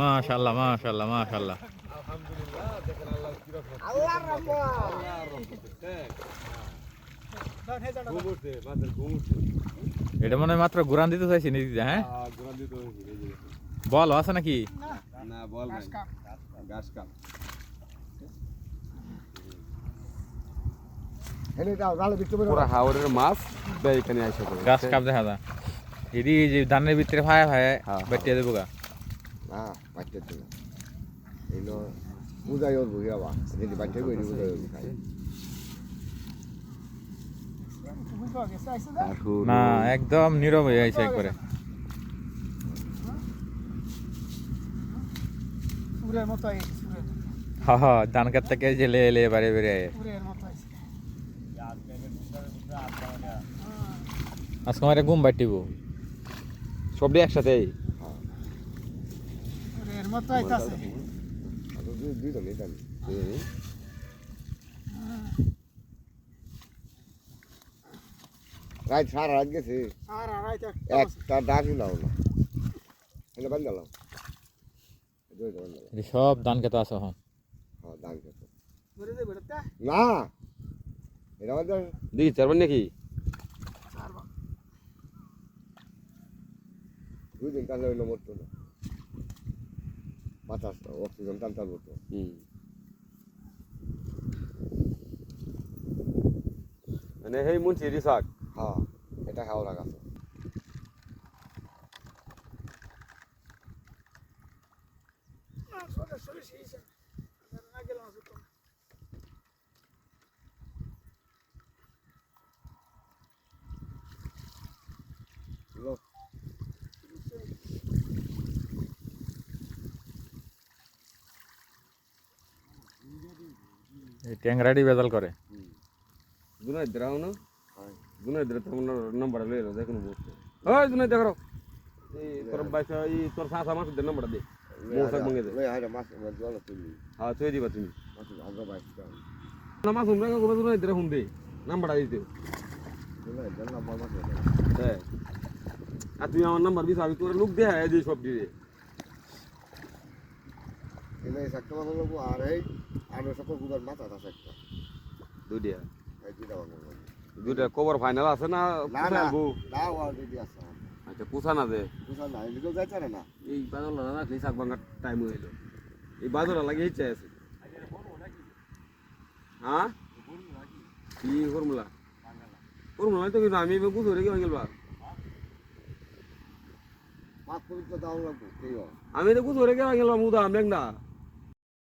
মাশাল্লাহ মাশাল্লাহ মাশাল্লাহ আল্লাহ এটা মনে হয় মাত্র ঘুরান দিতে চাইছি নিতে হ্যাঁ। বল, আছে নাকি? না, বল গাছ কাপ এনে দাও জালে বিক্রি করে পুরা হাওড়ের মাছ এখানে গাছ কাপ দেখা যা। ধানের ভিতরে ফায়া ফায়া হ্যাঁ, বেটিয়ে দেবো গা। না বাচ্চা তো এলো বুঝাই ওর বুঝা বা যদি বাচ্চা করি বুঝাই ওর খাই। না একদম নীরব হয়ে আছে একবারে। হা হা ধান ক্ষেত থেকে যে লে লে বাড়ি বেড়ে আজকে আমার ঘুম বাটিব সবটি একসাথে মতো আইতাছে। রাত সারা রাত গেছে একটা ডাকি নাও না। এনে বান্ধ গেলাম দুই বান্ধ গেলাম এটি সব ধান হ্যাঁ দান খেতে ধরে না এটা আমাদের দেখি চারবার নাকি? আর দুই দিন টানলে হইল মরতো না বাতাস অক্সিজেন টান টান মানে সেই হ্যাঁ এটা গাছ। না সরে সরে শিছে না গেল লোক এই ট্যাংরাডি বেজাল করে। দুনাই দ্রাও না? হয়। দুনাই দ্রা তোর নাম্বার লই লো দেখুন বসতে ওই দুনাই দেখো এই তোর বাইসা এই তোর সাসা মাস দে। নাম্বার দে মৌসাক মঙ্গে দে। লই মাছ মাছ জল তুলি হ্যাঁ তুই দিবা তুমি। মাছ আমরা কাম না মাস উমরা গো দুনাই দ্রা হুম দে। নাম্বার দিতে দিলে দেন না মাছ মাছ হ্যাঁ। আর তুমি আমার নাম্বার দিছ আমি তোর লোক দে হ্যাঁ সব দিয়ে। এনে সাকটা মাছ লোক আর এই আর সকল গুদার মাথা আছে একটা। দুইটা। এই দুইটা বাংলা দুইটা কভার ফাইনাল আছে না না না আনব? না আছে আচ্ছা না দে? এই বাদলা না। রাখলে শাক ভাঙার টাইম হইল এই বাদলা লাগে ইচ্ছা আছে। হ্যাঁ? কি ফর্মুলা? ফর্মুলা তো কিন্তু আমি রেখে গেল আমি তো গুছো রেখে গেলাম উদা মেঘনা